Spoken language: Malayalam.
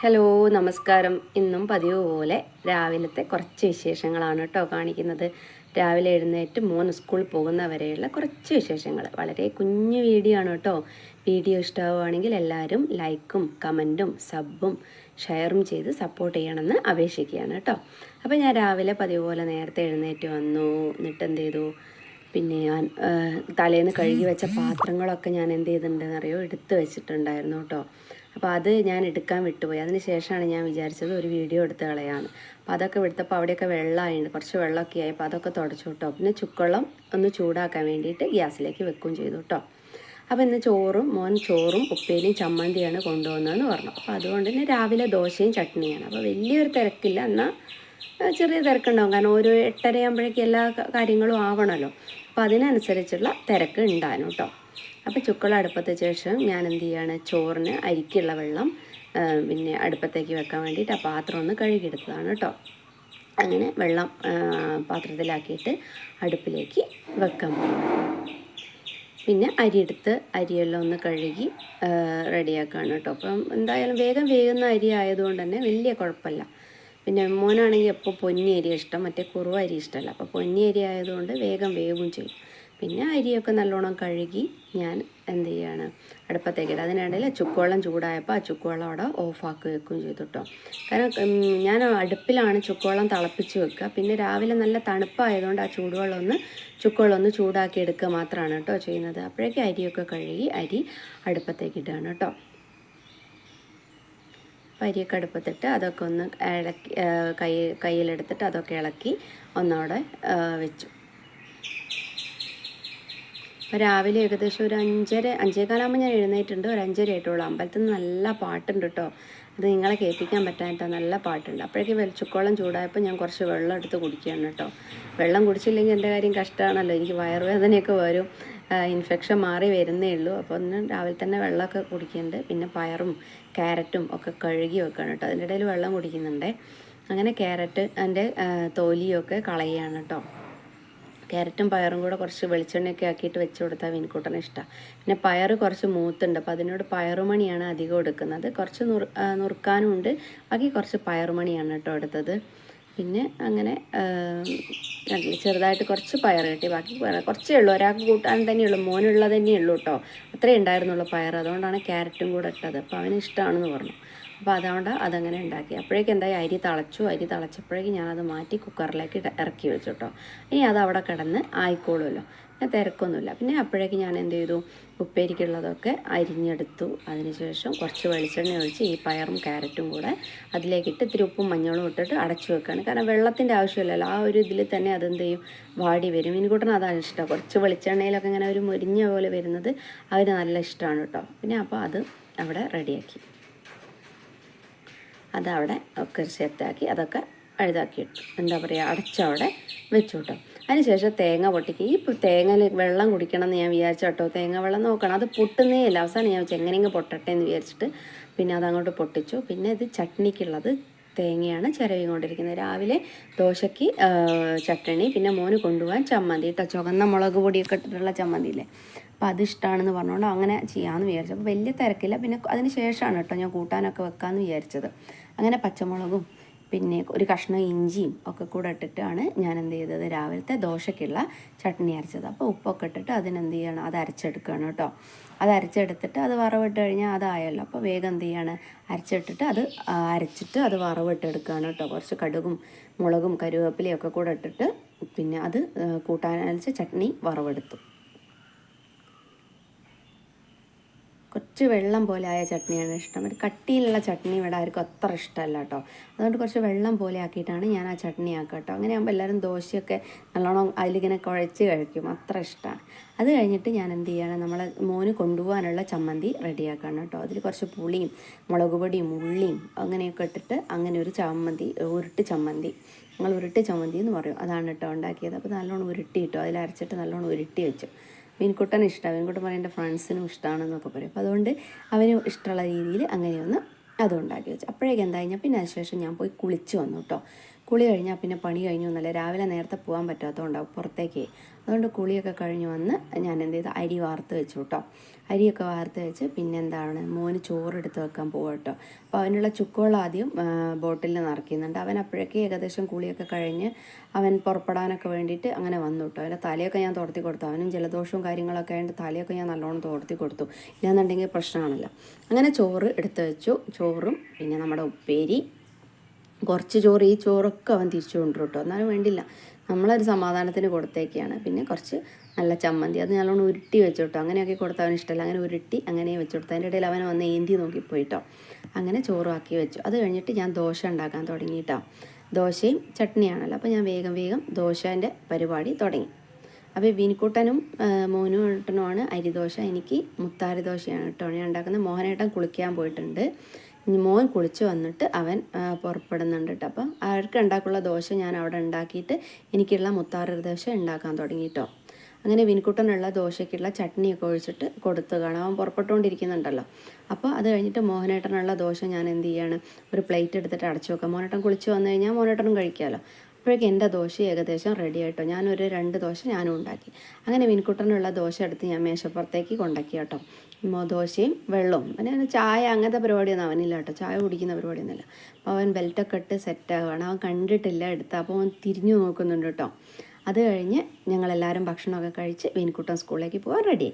ഹലോ നമസ്കാരം. ഇന്നും പതിവ് പോലെ രാവിലത്തെ കുറച്ച് വിശേഷങ്ങളാണ് കേട്ടോ കാണിക്കുന്നത്. രാവിലെ എഴുന്നേറ്റ് മോൻ സ്കൂളിൽ പോകുന്നവരെയുള്ള കുറച്ച് വിശേഷങ്ങൾ. വളരെ കുഞ്ഞു വീഡിയോ ആണ് കേട്ടോ. വീഡിയോ ഇഷ്ടമാവുകയാണെങ്കിൽ എല്ലാവരും ലൈക്കും കമന്റും സബും ഷെയറും ചെയ്ത് സപ്പോർട്ട് ചെയ്യണമെന്ന് അപേക്ഷിക്കുകയാണ് കേട്ടോ. അപ്പോൾ ഞാൻ രാവിലെ പതിവ് പോലെ നേരത്തെ എഴുന്നേറ്റ് വന്നു. എന്നിട്ട് എന്ത് ചെയ്തു? പിന്നെ ഞാൻ തലേന്ന് കഴുകി വെച്ച പാത്രങ്ങളൊക്കെ ഞാൻ എന്ത് ചെയ്തിട്ടുണ്ടെന്ന് അറിയോ? എടുത്ത് വെച്ചിട്ടുണ്ടായിരുന്നു കേട്ടോ. അപ്പോൾ അത് ഞാൻ എടുക്കാൻ വിട്ടുപോയി. അതിന് ശേഷമാണ് ഞാൻ വിചാരിച്ചത് ഒരു വീഡിയോ എടുത്ത് കളയാണ്. അപ്പോൾ അതൊക്കെ എടുത്തപ്പോൾ അവിടെയൊക്കെ വെള്ളമായിട്ടുണ്ട് കുറച്ച് വെള്ളമൊക്കെ ആയി. അപ്പോൾ അതൊക്കെ തുടച്ചു കേട്ടോ പിന്നെ ചുക്കുവെള്ളം ഒന്ന് ചൂടാക്കാൻ വേണ്ടിയിട്ട് ഗ്യാസിലേക്ക് വെക്കുകയും ചെയ്തു കേട്ടോ അപ്പോൾ ഇന്ന് ചോറും മോൻ ചോറും ഉപ്പേരിയും ചമ്മന്തിയാണ് കൊണ്ടുവന്നതെന്ന് പറഞ്ഞു. അപ്പോൾ അതുകൊണ്ട് തന്നെ രാവിലെ ദോശയും ചട്നിയാണ്. അപ്പോൾ വലിയൊരു തിരക്കില്ല. എന്നാൽ ചെറിയ തിരക്കുണ്ടാവും. കാരണം ഒരു എട്ടരയാകുമ്പോഴേക്കും എല്ലാ കാര്യങ്ങളും ആവണമല്ലോ അപ്പോൾ അതിനനുസരിച്ചുള്ള തിരക്ക് ഉണ്ടാകും കേട്ടോ അപ്പോൾ ചുക്കള അടുപ്പത്ത് ശേഷം ഞാൻ എന്ത് ചെയ്യുകയാണ് ചോറിന് അരിക്കുള്ള വെള്ളം പിന്നെ അടുപ്പത്തേക്ക് വെക്കാൻ വേണ്ടിയിട്ട് ആ പാത്രം ഒന്ന് കഴുകിയെടുത്തതാണ് കേട്ടോ അങ്ങനെ വെള്ളം പാത്രത്തിലാക്കിയിട്ട് അടുപ്പിലേക്ക് വെക്കാൻ പോകും പിന്നെ അരിയെടുത്ത് അരിയെല്ലാം ഒന്ന് കഴുകി റെഡിയാക്കുകയാണ് കേട്ടോ അപ്പം എന്തായാലും വേഗം വേകുന്ന അരി ആയതുകൊണ്ട് തന്നെ വലിയ കുഴപ്പമില്ല. പിന്നെ മോനാണെങ്കിൽ എപ്പോൾ പൊന്നി അരി ഇഷ്ടം മറ്റേ കുറുവ അരി ഇഷ്ടമല്ല. അപ്പോൾ പൊന്നി അരി ആയതുകൊണ്ട് വേഗം വേവും ചെയ്യും. പിന്നെ അരിയൊക്കെ നല്ലോണം കഴുകി ഞാൻ എന്ത് ചെയ്യാണ് അടുപ്പത്തേക്ക് അതിനിടയിൽ ചുക്കുവെള്ളം ചൂടായപ്പോൾ ആ ചുക്കുവെള്ളം അവിടെ ഓഫാക്കി വെക്കുകയും ചെയ്തു കേട്ടോ കാരണം ഞാൻ അടുപ്പിലാണ് ചുക്കുവെള്ളം തിളപ്പിച്ച് വെക്കുക. പിന്നെ രാവിലെ നല്ല തണുപ്പായതുകൊണ്ട് ആ ചൂടുവെള്ളം ഒന്ന് ചുക്കുവെള്ളം ഒന്ന് ചൂടാക്കി എടുക്കുക മാത്രമാണ് കേട്ടോ ചെയ്യുന്നത്. അപ്പോഴേക്കും അരിയൊക്കെ കഴുകി അരി അടുപ്പത്തേക്ക് ഇടുകയാണ് കേട്ടോ അരിയൊക്കെ അടുപ്പത്തിട്ട് അതൊക്കെ ഒന്ന് ഇളക്കി കൈ കയ്യിലെടുത്തിട്ട് അതൊക്കെ ഇളക്കി ഒന്നവിടെ വെച്ചു. രാവിലെ ഏകദേശം ഒരു അഞ്ചര അഞ്ചേകാലാകുമ്പോൾ ഞാൻ എഴുന്നേറ്റുണ്ട് ഒരു അഞ്ചര ആയിട്ടുള്ളൂ. അമ്പലത്തിൽ നിന്ന് നല്ല പാട്ടുണ്ട് കേട്ടോ അത് നിങ്ങളെ കേൾപ്പിക്കാൻ പറ്റാത്ത നല്ല പാട്ടുണ്ട്. അപ്പോഴേക്കും വെളിച്ചക്കോളം ചൂടായപ്പോൾ ഞാൻ കുറച്ച് വെള്ളം എടുത്ത് കുടിക്കുകയാണ് കേട്ടോ വെള്ളം കുടിച്ചില്ലെങ്കിൽ എന്റെ കാര്യം കഷ്ടമാണല്ലോ. എനിക്ക് വയറുവേദനയൊക്കെ വരും. ഇൻഫെക്ഷൻ മാറി വരുന്നേ ഉള്ളൂ. അപ്പോൾ ഒന്ന് രാവിലെ തന്നെ വെള്ളമൊക്കെ കുടിക്കുന്നുണ്ട്. പിന്നെ പയറും ക്യാരറ്റും ഒക്കെ കഴുകി വെക്കുകയാണ് കേട്ടോ അതിന്റെ ഇടയിൽ വെള്ളം കുടിക്കുന്നുണ്ട്. അങ്ങനെ ക്യാരറ്റ് അതിന്റെ തോലിയൊക്കെ കളയുകയാണ് കേട്ടോ ക്യാരറ്റും പയറും കൂടെ കുറച്ച് വെളിച്ചെണ്ണയൊക്കെ ആക്കിയിട്ട് വെച്ച് കൊടുത്താൽ വിൻകൂട്ടന് ഇഷ്ടമാണ് പിന്നെ പയർ കുറച്ച് മൂത്തുണ്ട്. അപ്പോൾ അതിനോട് പയറുമണിയാണ് അധികം എടുക്കുന്നത്. കുറച്ച് നുറു നുറുക്കാനുമുണ്ട് ബാക്കി കുറച്ച് പയറുമണിയാണ് കേട്ടോ എടുത്തത്. പിന്നെ അങ്ങനെ ചെറുതായിട്ട് കുറച്ച് പയർ കിട്ടി. ബാക്കി കുറച്ചേ ഉള്ളൂ. ഒരാൾക്ക് കൂട്ടാൻ തന്നെയുള്ളൂ. മോനുള്ളത് തന്നെയുള്ളൂ കേട്ടോ. അത്രേ ഉണ്ടായിരുന്നുള്ളൂ പയർ അതുകൊണ്ടാണ് ക്യാരറ്റും കൂടെ ഇട്ടത്. അപ്പോൾ അവന് ഇഷ്ടമാണെന്ന് പറഞ്ഞു. അപ്പോൾ അതുകൊണ്ട് അതങ്ങനെ ഉണ്ടാക്കി. അപ്പോഴേക്കും എന്തായി? അരി തിളച്ചു. അരി തിളച്ചപ്പോഴേക്കും ഞാനത് മാറ്റി കുക്കറിലേക്ക് ഇറക്കി വെച്ചു കേട്ടോ. ഇനി അത് അവിടെ കിടന്ന് ആയിക്കോളുമല്ലോ. പിന്നെ തിരക്കൊന്നുമില്ല. പിന്നെ അപ്പോഴേക്കും ഞാൻ എന്ത് ചെയ്തു? ഉപ്പേരിക്കുള്ളതൊക്കെ അരിഞ്ഞെടുത്തു. അതിനുശേഷം കുറച്ച് വെളിച്ചെണ്ണ ഒഴിച്ച് ഈ പയറും ക്യാരറ്റും കൂടെ അതിലേക്കിട്ട് ഇത്തിരി ഉപ്പും മഞ്ഞളും ഇട്ടിട്ട് അടച്ചു വെക്കുകയാണ് കാരണം വെള്ളത്തിന്റെ ആവശ്യമില്ലല്ലോ. ആ ഒരു ഇതിൽ തന്നെ അതെന്ത് ചെയ്യും? വാടി വരും. ഇനിക്കൂട്ടന് അതാണ് ഇഷ്ടം. കുറച്ച് വെളിച്ചെണ്ണയിലൊക്കെ ഇങ്ങനെ ഒരു മുരിഞ്ഞ പോലെ വരുന്നത് അവർ നല്ല ഇഷ്ടമാണ് കേട്ടോ. പിന്നെ അപ്പോൾ അത് അവിടെ റെഡിയാക്കി. അതവിടെ ഒക്കെ സെറ്റാക്കി അതൊക്കെ അഴുതാക്കി ഇട്ടു എന്താ പറയുക അടച്ചവിടെ വെച്ചു കേട്ടോ അതിനുശേഷം തേങ്ങ പൊട്ടിക്കുക ഈ തേങ്ങയിൽ വെള്ളം കുടിക്കണം എന്ന് ഞാൻ വിചാരിച്ചു കേട്ടോ. തേങ്ങ വെള്ളം നോക്കണം. അത് പൊട്ടുന്നേ ഇല്ല. അവസാനം ഞാൻ എങ്ങനെയെങ്കിലും പൊട്ടട്ടെ എന്ന് വിചാരിച്ചിട്ട് പിന്നെ അതങ്ങോട്ട് പൊട്ടിച്ചു. പിന്നെ ഇത് ചട്നിക്കുള്ളത് തേങ്ങയാണ് ചിരവി കൊണ്ടിരിക്കുന്നത്. രാവിലെ ദോശയ്ക്ക് ചട്ടണി പിന്നെ മോന് കൊണ്ടുപോകാൻ ചമ്മന്തി. കേട്ടോ ചുവന്ന മുളക് പൊടിയൊക്കെ ഇട്ടിട്ടുള്ള ചമ്മന്തി ഇല്ലേ അപ്പോൾ അത് ഇഷ്ടമാണെന്ന് പറഞ്ഞുകൊണ്ട് അങ്ങനെ ചെയ്യാമെന്ന് വിചാരിച്ചു. അപ്പോൾ വലിയ തിരക്കില്ല. പിന്നെ അതിന് ശേഷമാണ് കേട്ടോ ഞാൻ കൂട്ടാനൊക്കെ വെക്കാമെന്ന് വിചാരിച്ചത്. അങ്ങനെ പച്ചമുളകും പിന്നെ ഒരു കഷ്ണം ഇഞ്ചിയും ഒക്കെ കൂടെ ഇട്ടിട്ടാണ് ഞാൻ എന്ത് ചെയ്തത് രാവിലത്തെ ദോശയ്ക്കുള്ള ചട്നി അരച്ചത്. അപ്പോൾ ഉപ്പൊക്കെ ഇട്ടിട്ട് അതിനെന്ത് ചെയ്യണം? അത് അരച്ചെടുക്കുകയാണ് കേട്ടോ. അത് അരച്ചെടുത്തിട്ട് അത് വറവിട്ട് കഴിഞ്ഞാൽ അതായല്ലോ. അപ്പോൾ വേഗം എന്ത് ചെയ്യാണ്? അരച്ചിട്ടിട്ട് അത് അരച്ചിട്ട് അത് വറവിട്ട് എടുക്കുകയാണ് കേട്ടോ. കുറച്ച് കടുകും മുളകും കരുവേപ്പിലയും ഒക്കെ കൂടെ ഇട്ടിട്ട് പിന്നെ അത് കൂട്ടാനരച്ച് ചട്നി വറവെടുത്തു. കുറച്ച് വെള്ളം പോലെ ആയ ചട്നിയാണ് ഇഷ്ടം. ഒരു കട്ടിയിലുള്ള ചട്നി ഇവിടെ ആർക്കും അത്ര ഇഷ്ടമല്ല കേട്ടോ. അതുകൊണ്ട് കുറച്ച് വെള്ളം പോലെ ആക്കിയിട്ടാണ് ഞാൻ ആ ചട്നി ആക്കുക കേട്ടോ. അങ്ങനെ ആകുമ്പോൾ എല്ലാവരും ദോശയൊക്കെ നല്ലോണം അതിലിങ്ങനെ കുഴച്ച് കഴിക്കും. അത്ര ഇഷ്ടമാണ്. അത് കഴിഞ്ഞിട്ട് ഞാൻ എന്ത് ചെയ്യണം നമ്മളെ മോന് കൊണ്ടുപോകാനുള്ള ചമ്മന്തി റെഡിയാക്കണം കേട്ടോ. അതിൽ കുറച്ച് പുളിയും മുളക് പൊടിയും ഉള്ളിയും അങ്ങനെയൊക്കെ ഇട്ടിട്ട് അങ്ങനെ ഒരു ചമ്മന്തി ഉരുട്ട് ചമ്മന്തി. ഞങ്ങൾ ഉരുട്ട് ചമ്മന്തി എന്ന് പറയും. അതാണ് കേട്ടോ ഉണ്ടാക്കിയത്. അപ്പോൾ നല്ലോണം ഉരുട്ടി ഇട്ടു. അതിൽ അരച്ചിട്ട് നല്ലോണം ഉരുട്ടി വെച്ചു. മീൻകുട്ടന് ഇഷ്ടമാണ് മീൻകുട്ടൻ പറയും എന്റെ ഫ്രണ്ട്സിനും ഇഷ്ടമാണെന്നൊക്കെ പറയും. അപ്പോൾ അതുകൊണ്ട് അവന് ഇഷ്ടമുള്ള രീതിയിൽ അങ്ങനെയൊന്ന് അതുണ്ടാക്കി വെച്ചു. അപ്പോഴേക്കും കഴിഞ്ഞാൽ പിന്നെ അതിനുശേഷം ഞാൻ പോയി കുളിച്ച് വന്നു കേട്ടോ കുളി കഴിഞ്ഞാൽ പിന്നെ പണി കഴിഞ്ഞു എന്നല്ല രാവിലെ നേരത്തെ പോകാൻ പറ്റാത്തതുകൊണ്ടാവും പുറത്തേക്ക്. അതുകൊണ്ട് കുളിയൊക്കെ കഴിഞ്ഞ് വന്ന് ഞാൻ എന്ത് ചെയ്തു? അരി വാർത്ത് വെച്ചു കേട്ടോ. അരിയൊക്കെ വാർത്ത് വെച്ച് പിന്നെ എന്താണ് മോന് ചോറെടുത്ത് വെക്കാൻ പോകും കേട്ടോ. അപ്പോൾ അവനുള്ള ചുക്കുവെള്ളം ആദ്യം ബോട്ടിലിൽ നിറയ്ക്കുന്നുണ്ട്. അവൻ അപ്പോഴേക്ക് ഏകദേശം കുളിയൊക്കെ കഴിഞ്ഞ് അവൻ പുറപ്പെടാനൊക്കെ വേണ്ടിയിട്ട് അങ്ങനെ വന്നു കേട്ടോ. അവന്റെ തലയൊക്കെ ഞാൻ തോർത്തി കൊടുത്തു. അവനും ജലദോഷവും കാര്യങ്ങളൊക്കെ ആയതുകൊണ്ട് തലയൊക്കെ ഞാൻ നല്ലോണം തോർത്തി കൊടുത്തു. ഇല്ലാന്നുണ്ടെങ്കിൽ പ്രശ്നമാണല്ലോ. അങ്ങനെ ചോറ് എടുത്ത് വെച്ചു. ചോറും പിന്നെ നമ്മുടെ ഉപ്പേരി കുറച്ച് ചോറ് ഈ ചോറൊക്കെ അവൻ തിരിച്ചു കൊണ്ടു കേട്ടോ എന്നാലും വേണ്ടില്ല. നമ്മളൊരു സമാധാനത്തിന് കൊടുത്തേക്കാണ്. പിന്നെ കുറച്ച് നല്ല ചമ്മന്തി. അത് നല്ലോണം ഉരുട്ടി വെച്ചു കേട്ടോ അങ്ങനെയൊക്കെ കൊടുത്താൽ അവന് ഇഷ്ടമല്ല. അങ്ങനെ ഉരുട്ടി അങ്ങനെ വെച്ചു കൊടുത്തു അതിന്റെ ഇടയിൽ അവൻ വന്ന് ഏന്തി നോക്കിപ്പോയിട്ടോ അങ്ങനെ ചോറാക്കി വെച്ചു. അത് കഴിഞ്ഞിട്ട് ഞാൻ ദോശ ഉണ്ടാക്കാൻ തുടങ്ങിയിട്ടോ ദോശയും ചട്നിയാണല്ലോ. അപ്പോൾ ഞാൻ വേഗം വേഗം ദോശേന്റെ പരിപാടി തുടങ്ങി. അപ്പോൾ വിനിക്കുട്ടനും ആ, മോനും ഏട്ടനുമാണ് അരിദോശ എനിക്ക് മുത്താരി ദോശയാണ് കേട്ടോ ഞാൻ ഉണ്ടാക്കുന്നത്. മോഹനേട്ടൻ കുളിക്കാൻ പോയിട്ടുണ്ട്. മോൻ കുളിച്ച് വന്നിട്ട് അവൻ പുറപ്പെടുന്നുണ്ട് കേട്ടോ അപ്പം അവർക്ക് ഉണ്ടാക്കുള്ള ദോശ ഞാൻ അവിടെ ഉണ്ടാക്കിയിട്ട് എനിക്കുള്ള മുത്താറി ദോശ ഉണ്ടാക്കാൻ തുടങ്ങി അങ്ങനെ വിൻകുട്ടനുള്ള ദോശയ്ക്കുള്ള ചട്നിയൊക്കെ ഒഴിച്ചിട്ട് കൊടുത്തു കാണാം അവൻ പുറപ്പെട്ടുകൊണ്ടിരിക്കുന്നുണ്ടല്ലോ. അപ്പോൾ അത് കഴിഞ്ഞിട്ട് മോഹനേട്ടനുള്ള ദോശ ഞാൻ എന്ത് ചെയ്യാണ്? ഒരു പ്ലേറ്റ് എടുത്തിട്ട് അടച്ചു വെക്കാം. മോനേട്ടൻ കുളിച്ച് വന്നു കഴിഞ്ഞാൽ മോനേട്ടനും കഴിക്കാമല്ലോ അപ്പോഴേക്കും എന്റെ ദോശ ഏകദേശം റെഡി ആയിട്ടോ ഞാനൊരു രണ്ട് ദോശ ഞാനും ഉണ്ടാക്കി. അങ്ങനെ വിൻകുട്ടനുള്ള ദോശ എടുത്ത് ഞാൻ മേശപ്പുറത്തേക്ക് കൊണ്ടാക്കി കേട്ടോ ദോശയും വെള്ളവും. അവന് ചായ അങ്ങനത്തെ പരിപാടിയൊന്നും അവനില്ല കേട്ടോ. ചായ കുടിക്കുന്ന പരിപാടിയൊന്നുമില്ല. അപ്പോൾ അവൻ ബെൽറ്റൊക്കെ ഇട്ട് സെറ്റാവുകയാണ്. അവൻ കണ്ടിട്ടില്ല എടുത്ത്. അപ്പോൾ അവൻ തിരിഞ്ഞു നോക്കുന്നുണ്ട് കേട്ടോ. അത് കഴിഞ്ഞ് ഞങ്ങളെല്ലാവരും ഭക്ഷണമൊക്കെ കഴിച്ച് വീൻകുട്ടം സ്കൂളിലേക്ക് പോകാൻ റെഡി